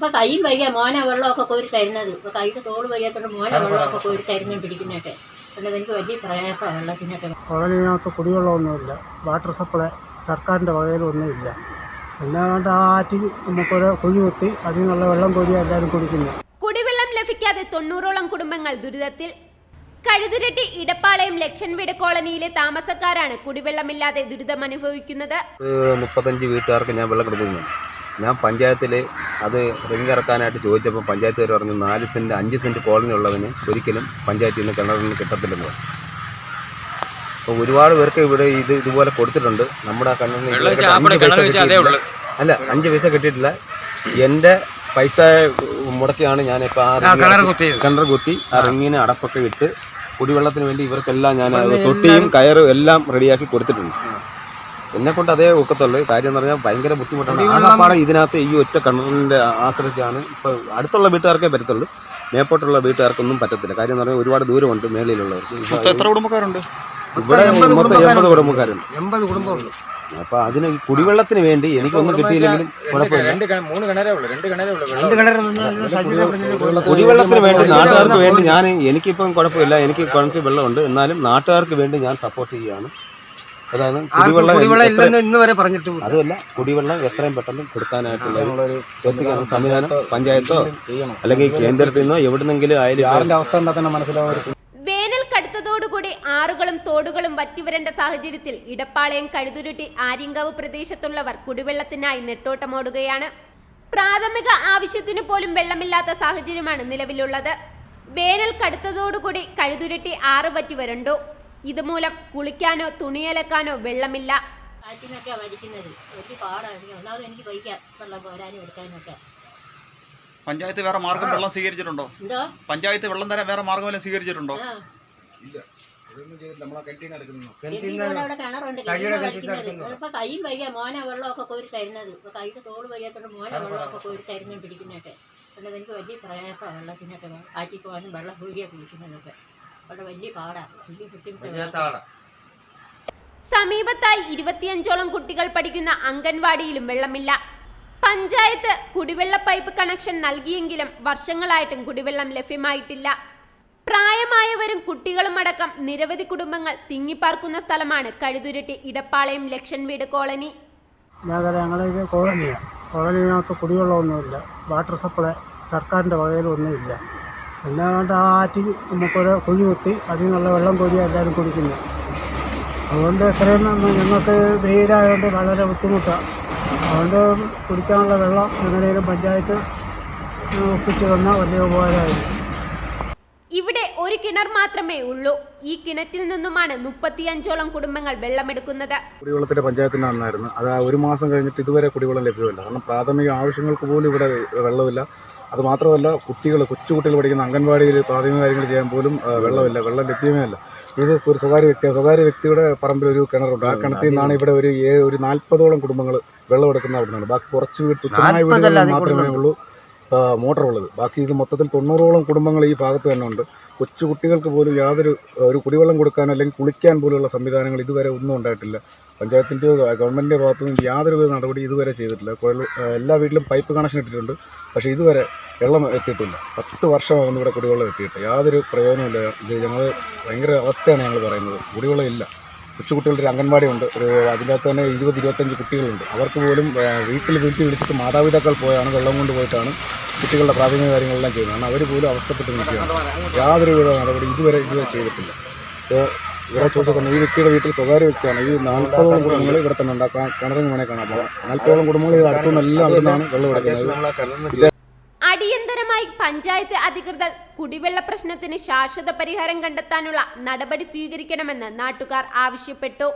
ഇപ്പൊ കൈയും വയ്യ. മോന വെള്ളമൊക്കെ കോരി തരുന്നത്. ഇപ്പൊ കൈക്ക് തോൾ വയ്യാത്തോണ്ട് മോന വെള്ളമൊക്കെ കോരി തരുന്നതും പിടിക്കുന്നൊക്കെ അല്ലാതെ എനിക്ക് വലിയ പ്രയാസമാണ് വെള്ളത്തിനൊക്കെ. കോളനിക്കകത്ത് കുടിവെള്ളമൊന്നുമില്ല. വാട്ടർ സപ്ലൈ സർക്കാരിന്റെ വകയിലൊന്നുമില്ല. എന്നാണ്ട് ആ ആറ്റിൽ നമുക്കൊരു കുഴി കുത്തി അതിൽ നിന്നുള്ള വെള്ളം കോരി എല്ലാവരും കുടിക്കുന്നു. കുടിവെള്ളം ലഭിക്കാതെ തൊണ്ണൂറോളം കുടുംബങ്ങൾ ദുരിതത്തിൽ. കഴുതുരട്ടി ഇടപ്പാളയം ലക്ഷൻ വീട് കോളനിയിലെ താമസക്കാരാണ് കുടിവെള്ളമില്ലാതെ ദുരിതം അനുഭവിക്കുന്നത് മുപ്പത്തഞ്ച് വീട്ടുകാർക്ക് ഞാൻ വെള്ളം കൊടുക്കുന്നു ഞാൻ പഞ്ചായത്തിൽ അത് റിങ് ഇറക്കാനായിട്ട് ചോദിച്ചപ്പോൾ പഞ്ചായത്തുകാർ പറഞ്ഞു നാല് സെന്റ് അഞ്ച് സെന്റ് കോളനി ഉള്ളതിന് ഒരിക്കലും പഞ്ചായത്തിൽ നിന്ന് കിണറിൽ നിന്ന് കിട്ടത്തില്ലെന്ന് പറഞ്ഞു. അപ്പോൾ ഒരുപാട് പേർക്ക് ഇവിടെ ഇത് ഇതുപോലെ കൊടുത്തിട്ടുണ്ട്. നമ്മുടെ. ഉള്ളു. അല്ല അഞ്ച് പൈസ കിട്ടിയിട്ടില്ല. എന്റെ പൈസ മുടക്കിയാണ് ഞാനിപ്പോൾ ആ കിണർ കുത്തി. ആ റിങ്ങിന് അടപ്പൊക്കെ ഇട്ട് കുടിവെള്ളത്തിന് വേണ്ടി ഇവർക്കെല്ലാം ഞാൻ തൊട്ടിയും കയറും എല്ലാം റെഡിയാക്കി കൊടുത്തിട്ടുണ്ട്. എന്നെ കൊണ്ട് അതേ ഒക്കത്തുള്ളൂ. കാര്യം എന്ന് പറഞ്ഞാൽ ഭയങ്കര ബുദ്ധിമുട്ടാണ്. ആകപ്പാടെ ഇതിനകത്ത് ഈ ഒറ്റ കണ്ണൂരിന്റെ ആശ്രയിച്ചാണ് ഇപ്പോൾ അടുത്തുള്ള വീട്ടുകാർക്കേ പറ്റത്തുള്ളൂ. മേപ്പോട്ടുള്ള വീട്ടുകാർക്കൊന്നും പറ്റത്തില്ല. കാര്യം എന്ന് പറഞ്ഞാൽ ഒരുപാട് ദൂരമുണ്ട് മേളിലുള്ളവർക്ക്. മൊത്തം എത്ര കുടുംബക്കാരുണ്ട്? ഇവിടെ എൺപത് മൊത്തം എൺപത് കുടുംബക്കാരുണ്ട്. എൺപത് കുടുംബമുണ്ട്. അപ്പൊ അതിന് കുടിവെള്ളത്തിന് വേണ്ടി എനിക്കൊന്നും കിട്ടിയില്ലെങ്കിലും കുഴപ്പമില്ല. കുടിവെള്ളത്തിന് വേണ്ടി നാട്ടുകാർക്ക് വേണ്ടി ഞാൻ എനിക്കിപ്പം കുഴപ്പമില്ല. എനിക്ക് കുറച്ച് വെള്ളമുണ്ട്. എന്നാലും നാട്ടുകാർക്ക് വേണ്ടി ഞാൻ സപ്പോർട്ട് ചെയ്യുകയാണ്. അതാണ് കുടിവെള്ളം ഇന്ന് വരെ പറഞ്ഞിട്ടും അതുമല്ല കുടിവെള്ളം എത്രയും പെട്ടെന്ന് കൊടുക്കാനായിട്ടുള്ള സംവിധാനം പഞ്ചായത്തോ അല്ലെങ്കിൽ കേന്ദ്രത്തിൽ നിന്നോ എവിടുന്നെങ്കിലും ആയാലും അവസ്ഥ മനസ്സിലാവും വേനൽ കടുത്തതോടുകൂടി ആറുകളും തോടുകളും വറ്റിവരേണ്ട സാഹചര്യത്തിൽ ഇടപ്പാളയം കഴുതുരുട്ടി ആര്യങ്കാവ് പ്രദേശത്തുള്ളവർ കുടിവെള്ളത്തിനായി നെട്ടോട്ടമോടുകയാണ്. പ്രാഥമിക ആവശ്യത്തിനു പോലും വെള്ളമില്ലാത്ത സാഹചര്യമാണ് നിലവിലുള്ളത്. വേനൽ കടുത്തതോടുകൂടി കഴുതുരുട്ടി ആറ് വറ്റി വരണ്ടു ഇതുമൂലം കുളിക്കാനോ തുണിയലക്കാനോ വെള്ളമില്ല. കാറ്റിനൊക്കെ വലിക്കുന്നത് വലിയ പാടായിരിക്കും. ഒന്നാമത് എനിക്ക് വയ്ക്കാം വെള്ളം കോരാനും എടുക്കാനൊക്കെ പഞ്ചായത്ത് വേറെ മാർഗം വെള്ളം സ്വീകരിച്ചിട്ടുണ്ടോ? എന്തോ? പഞ്ചായത്ത് വെള്ളം തരാൻ വേറെ മാർഗം വല്ലതും സ്വീകരിച്ചിട്ടുണ്ടോ? കൈയും വയ്യ. മോനെ വെള്ളമൊക്കെ കോരി തരുന്നത്. ഇപ്പൊ കൈക്ക് തോൾ വയ്യാത്തോണ്ട് മോനെ വെള്ളമൊക്കെ കോരി തരുന്നതും പിടിക്കുന്നതൊക്കെ അല്ലാതെ എനിക്ക് വലിയ പ്രയാസമാണ് വെള്ളത്തിനൊക്കെ. ആറ്റിപ്പോവാനും വെള്ളം കോരിയാ കുളിക്കുന്നതൊക്കെ. അവിടെ വലിയ പാടാണ് വലിയ ബുദ്ധിമുട്ടാണ് സമീപത്തായി ഇരുപത്തിയഞ്ചോളം കുട്ടികൾ പഠിക്കുന്ന അംഗൻവാടിയിലും വെള്ളമില്ല. പഞ്ചായത്ത് കുടിവെള്ള പൈപ്പ് കണക്ഷൻ നൽകിയെങ്കിലും വർഷങ്ങളായിട്ടും കുടിവെള്ളം ലഭ്യമായിട്ടില്ല. പ്രായമായവരും കുട്ടികളും അടക്കം നിരവധി കുടുംബങ്ങൾ തിങ്ങിപ്പാർക്കുന്ന സ്ഥലമാണ് കഴുതുരുട്ടി ഇടപ്പാളയം ലക്ഷൻ വീട് കോളനി. മേഖല ഞങ്ങളിത് കോളനിയാണ് കോളനിക്കകത്ത് കുടിവെള്ളമൊന്നുമില്ല. വാട്ടർ സപ്ലൈ സർക്കാരിന്റെ വകയിലൊന്നുമില്ല. പിന്നെ അതുകൊണ്ട് ആ ആറ്റിൽ നമുക്കൊരു കുഴി കുത്തി അതിൽ നിന്നുള്ള വെള്ളം കോരിയാണ് എല്ലാവരും കുടിക്കുന്നത് അതുകൊണ്ട് എത്രയും നന്ന് ഞങ്ങൾക്ക് വെയിലായതുകൊണ്ട് വളരെ ബുദ്ധിമുട്ടാണ് അതുകൊണ്ട് കുടിക്കാനുള്ള വെള്ളം എങ്ങനെയും പഞ്ചായത്ത് ഒപ്പിച്ചു തന്നാൽ വലിയ ഉപകാരമായിരുന്നു. ഇവിടെ ഒരു കിണർ മാത്രമേ ഉള്ളൂ. ഈ കിണറ്റിൽ നിന്നുമാണ് മുപ്പത്തിയഞ്ചോളം കുടുംബങ്ങൾ വെള്ളമെടുക്കുന്നത്. കുടിവെള്ളത്തിന്റെ പഞ്ചായത്തിന് അന്നായിരുന്നു. അത് ഒരു മാസം കഴിഞ്ഞിട്ട് ഇതുവരെ കുടിവെള്ളം ലഭ്യമല്ല. കാരണം പ്രാഥമിക ആവശ്യങ്ങൾക്ക് പോലും ഇവിടെ വെള്ളമില്ല. അത് മാത്രമല്ല കുട്ടികൾ കൊച്ചുകുട്ടികൾ പഠിക്കുന്ന അംഗൻവാടിയിൽ പ്രാഥമിക കാര്യങ്ങൾ ചെയ്യാൻ പോലും വെള്ളമില്ല. വെള്ളം ലഭ്യമേ അല്ല. ഇത് ഒരു സ്വകാര്യ വ്യക്തി സ്വകാര്യ വ്യക്തിയുടെ പറമ്പിൽ ഒരു കിണറുണ്ട്. ആ കിണറ്റിൽ നിന്നാണ് ഇവിടെ ഒരു ഏഴ് ഒരു നാൽപ്പതോളം കുടുംബങ്ങൾ വെള്ളം എടുക്കുന്ന അവിടെ നിന്നാണ് ബാക്കി കുറച്ച് വീട് തുച്ഛമായ വീടുകളിൽ മാത്രമേ ഉള്ളൂ. ഉള്ളത്. ബാക്കി ഇത് മൊത്തത്തിൽ തൊണ്ണൂറോളം കുടുംബങ്ങൾ ഈ ഭാഗത്ത് തന്നെ ഉണ്ട്. കൊച്ചു കുട്ടികൾക്ക് പോലും യാതൊരു ഒരു കുടിവെള്ളം കൊടുക്കാൻ അല്ലെങ്കിൽ കുളിക്കാൻ പോലുള്ള സംവിധാനങ്ങൾ ഇതുവരെ ഒന്നും ഉണ്ടായിട്ടില്ല. പഞ്ചായത്തിന്റെയോ ഗവൺമെന്റിന്റെ ഭാഗത്തു നിന്ന് യാതൊരു നടപടി ഇതുവരെ ചെയ്തിട്ടില്ല. എല്ലാ വീട്ടിലും പൈപ്പ് കണക്ഷൻ ഇട്ടിട്ടുണ്ട്. പക്ഷേ ഇതുവരെ വെള്ളം എത്തിയിട്ടില്ല. പത്ത് വർഷമാകുന്നു ഇവിടെ കുടിവെള്ളം എത്തിയിട്ട്. യാതൊരു പ്രയോജനമില്ല ഇത് ഞങ്ങൾ ഭയങ്കര അവസ്ഥയാണ് ഞങ്ങൾ പറയുന്നത്. കുടിവെള്ളം ഇല്ല. കൊച്ചുകുട്ടികളുടെ ഒരു അംഗൻവാടി ഉണ്ട്. ഒരു അതിനകത്ത് തന്നെ ഇരുപത് ഇരുപത്തഞ്ച് കുട്ടികളുണ്ട്. അവർക്ക് പോലും വീട്ടിൽ വീട്ടിൽ വിളിച്ചിട്ട് മാതാപിതാക്കൾ പോയാണ് വെള്ളം കൊണ്ട് പോയിട്ടാണ് കുട്ടികളുടെ പ്രാഥമിക കാര്യങ്ങളെല്ലാം ചെയ്യുന്നത്. കാരണം അവർ പോലും അവസ്ഥപ്പെട്ട് നിൽക്കുകയാണ്. യാതൊരു വിധ നടപടി ഇതുവരെ ഇതുവരെ ചെയ്തിട്ടില്ല. അപ്പോൾ ഇവിടെ ചോദിച്ചിട്ടുണ്ട് ഈ വ്യക്തിയുടെ വീട്ടിൽ സ്വകാര്യ വ്യക്തിയാണ്. ഈ നാൽപ്പതോളം കുടുംബങ്ങൾ ഇവിടെ തന്നെ ഉണ്ടാക്കാം കിണറിന് വേണേൽ കാണാം നാൽപ്പതോളം കുടുംബങ്ങൾ ഇത് അടുത്തുനിന്നെല്ലാം അവിടെ നിന്നാണ് വെള്ളം എടുക്കുന്നത്. അടിയന്തരമായി പഞ്ചായത്ത് അധികൃതർ കുടിവെള്ള പ്രശ്നത്തിന് ശാശ്വത പരിഹാരം കണ്ടെത്താനുള്ള നടപടി സ്വീകരിക്കണമെന്ന് നാട്ടുകാർ ആവശ്യപ്പെട്ടു.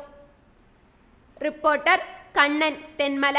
റിപ്പോർട്ടർ കണ്ണൻ തെന്മല.